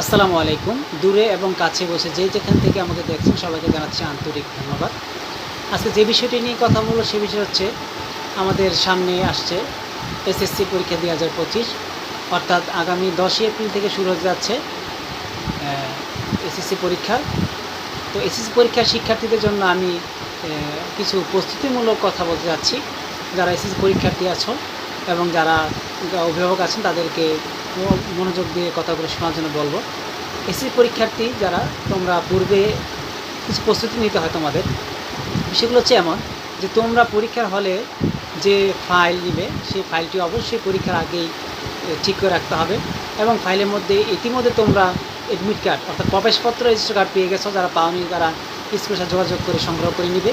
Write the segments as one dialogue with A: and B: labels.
A: আসসালামু আলাইকুম। দূরে এবং কাছে বসে যে যেখান থেকে আমাকে দেখছেন, সবাইকে জানাচ্ছি আন্তরিক ধন্যবাদ। আজকে যে বিষয়টি নিয়ে কথা বলব, সে বিষয় হচ্ছে আমাদের সামনে আসছে এসএসসি পরীক্ষা দুই হাজার পঁচিশ। অর্থাৎ আগামী দশই এপ্রিল থেকে শুরু হতে যাচ্ছে এসএসসি পরীক্ষা। তো এসএসসি পরীক্ষার শিক্ষার্থীদের জন্য আমি কিছু প্রস্তুতিমূলক কথা বলতে যাচ্ছি। যারা এসএসসি পরীক্ষার্থী আছো এবং যারা অভিভাবক আছেন, তাদেরকে মনোযোগ দিয়ে কথাগুলো শোনার জন্য বলব। এসএসসি পরীক্ষার্থী যারা, তোমরা পূর্বে কিছু প্রস্তুতি নিতে হয় তোমাদের। সেগুলো হচ্ছে এমন যে, তোমরা পরীক্ষার হলে যে ফাইল নিবে, সেই ফাইলটি অবশ্যই পরীক্ষার আগেই ঠিক করে রাখতে হবে এবং ফাইলের মধ্যে ইতিমধ্যে তোমরা এডমিট কার্ড অর্থাৎ প্রবেশপত্র রেজিস্টার কার্ড পেয়ে গেছো। যারা পাওনি, তারা স্কুলের সাথে যোগাযোগ করে সংগ্রহ করে নিবে।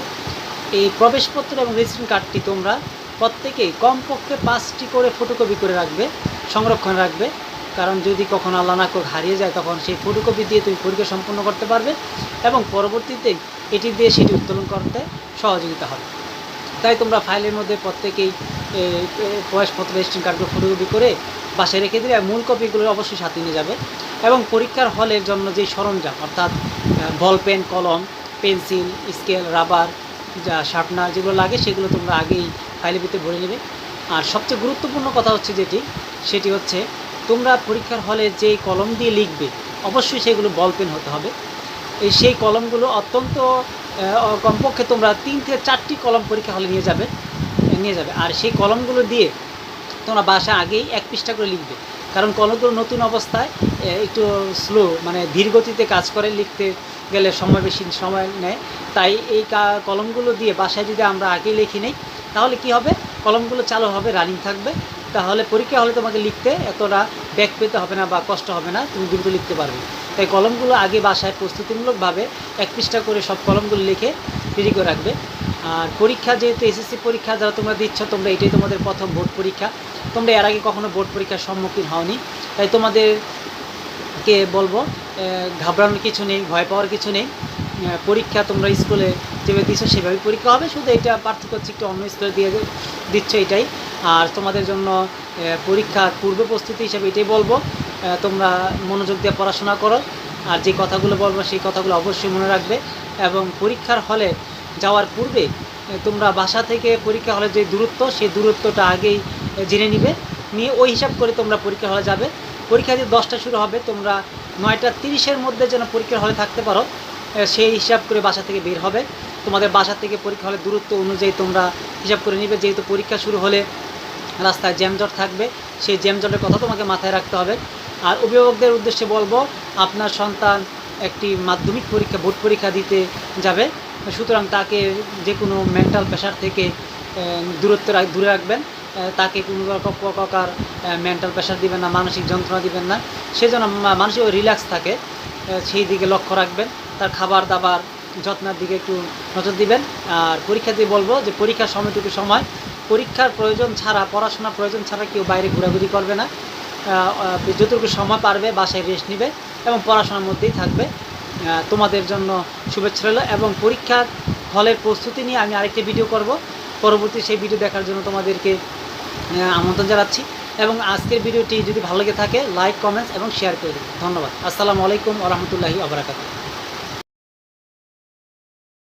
A: এই প্রবেশপত্র এবং রেজিস্ট্রেশন কার্ডটি তোমরা প্রত্যেকেই কমপক্ষে পাঁচটি করে ফটোকপি করে রাখবে, সংরক্ষণ রাখবে। কারণ যদি কখনো আল্লাহ না করে হারিয়ে যায়, তখন সেই ফটোকপি দিয়ে তুমি পরীক্ষা সম্পন্ন করতে পারবে এবং পরবর্তীতে এটি দিয়ে সেটি উত্তোলন করতে সহযোগিতা হবে। তাই তোমরা ফাইলের মধ্যে প্রত্যেকেই প্রবেশপত্র, রেজিস্ট্রেশন কার্ডগুলো ফটোকপি করে বাসায় রেখে দিলে মূল কপিগুলো অবশ্যই সাথে নিয়ে যাবে এবং পরীক্ষার হলের জন্য যে সরঞ্জাম, অর্থাৎ বল, পেন, কলম, পেন্সিল, স্কেল, রাবার, যা শার্পনার যেগুলো লাগে সেগুলো তোমরা আগেই ফাইলের ভিতরে ভরে নেবে। আর সবচেয়ে গুরুত্বপূর্ণ কথা হচ্ছে যেটি, সেটি হচ্ছে তোমরা পরীক্ষার হলে যে কলম দিয়ে লিখবে, অবশ্যই সেগুলো বল পেন হতে হবে। এই সেই কলমগুলো অত্যন্ত কমপক্ষে তোমরা তিন থেকে চারটি কলম পরীক্ষা হলে নিয়ে যাবে নিয়ে যাবে। আর সেই কলমগুলো দিয়ে তোমরা বাসা আগেই এক পৃষ্ঠা করে লিখবে। কারণ কলমগুলো নতুন অবস্থায় একটু স্লো মানে ধীর গতিতে কাজ করে, লিখতে গেলে সময় বেশি সময় নেয়। তাই এই কলমগুলো দিয়ে বাসায় যদি আমরা আগে লিখে নিই, তাহলে কি হবে? কলমগুলো চালু হবে রানিং থাকবে। তাহলে পরীক্ষা হলে তোমাকে লিখতে এতটা ব্যাক পেতে হবে না বা কষ্ট হবে না, তুমি দ্রুত লিখতে পারবে। তাই কলমগুলো আগে বাসায় প্রস্তুতিমূলকভাবে এক পৃষ্ঠা করে সব কলমগুলো লিখে রেডি করে রাখবে। আর পরীক্ষা যেহেতু এসএসসি পরীক্ষা, যারা তোমরা দিচ্ছ, তোমরা এটাই তোমাদের প্রথম বোর্ড পরীক্ষা। তোমরা এর আগে কখনো বোর্ড পরীক্ষার সম্মুখীন হওনি। তাই তোমাদেরকে বলব ঘাবড়ানোর কিছু নেই, ভয় পাওয়ার কিছু নেই। পরীক্ষা তোমরা স্কুলে যেভাবে দিচ্ছ সেভাবেই পরীক্ষা হবে। শুধু এটা পার্থক্য হচ্ছে একটু অন্য স্কুলে দিয়ে দিচ্ছ এটাই। আর তোমাদের জন্য পরীক্ষার পূর্ব প্রস্তুতি হিসেবে এটাই বলব তোমরা মনোযোগ দিয়ে পড়াশোনা করো। আর যে কথাগুলো বলব, সেই কথাগুলো অবশ্যই মনে রাখবে। এবং পরীক্ষার হলে যাওয়ার পূর্বে, তোমরা বাসা থেকে পরীক্ষা হলে যে দূরত্ব, সেই দূরত্বটা আগেই জেনে নিবে। নিয়ে ওই হিসাব করে তোমরা পরীক্ষা হলে যাবে। পরীক্ষা যদি দশটা শুরু হবে, তোমরা নয়টা তিরিশের মধ্যে যেন পরীক্ষার হলে থাকতে পারো সেই হিসাব করে বাসা থেকে বের হবে। তোমাদের বাসা থেকে পরীক্ষা হলে দূরত্ব অনুযায়ী তোমরা হিসাব করে নিবে। যেহেতু পরীক্ষা শুরু হলে রাস্তায় জ্যামজট থাকবে, সেই জ্যামজটের কথা তোমাকে মাথায় রাখতে হবে। আর অভিভাবকদের উদ্দেশ্যে বলব, আপনার সন্তান একটি মাধ্যমিক পরীক্ষা, বোর্ড পরীক্ষা দিতে যাবে। সুতরাং তাকে যে কোনো মেন্টাল প্রেশার থেকে দূরত্ব দূরে রাখবেন। তাকে কোনো রকম প্রকার মেন্টাল প্রেশার দিবেন না, মানসিক যন্ত্রণা দিবেন না। সেজন্য মা- মানসিক রিল্যাক্স থাকে সেই দিকে লক্ষ্য রাখবেন। তার খাবার দাবার যত্নের দিকে একটু নজর দিবেন। আর পরীক্ষা দিয়ে বলব যে পরীক্ষার সময়টুকু সময়। পরীক্ষার প্রয়োজন ছাড়া, পড়াশোনার প্রয়োজন ছাড়া কেউ বাইরে ঘোরাঘুরি করবে না। যতটুকু সময় পারবে বাসায় রেস্ট নেবে এবং পড়াশোনার মধ্যেই থাকবে। তোমাদের জন্য শুভেচ্ছা রইল এবং পরীক্ষার হলের প্রস্তুতি নিয়ে আমি আরেকটি ভিডিও করব। পরবর্তী সেই ভিডিও দেখার জন্য তোমাদেরকে আমন্ত্রণ জানাচ্ছি এবং আজকের ভিডিওটি যদি ভালো লেগে থাকে লাইক কমেন্টস এবং শেয়ার করে দিন ধন্যবাদ। আসসালামু আলাইকুম আরহামতুল্লাহি আবরাকাত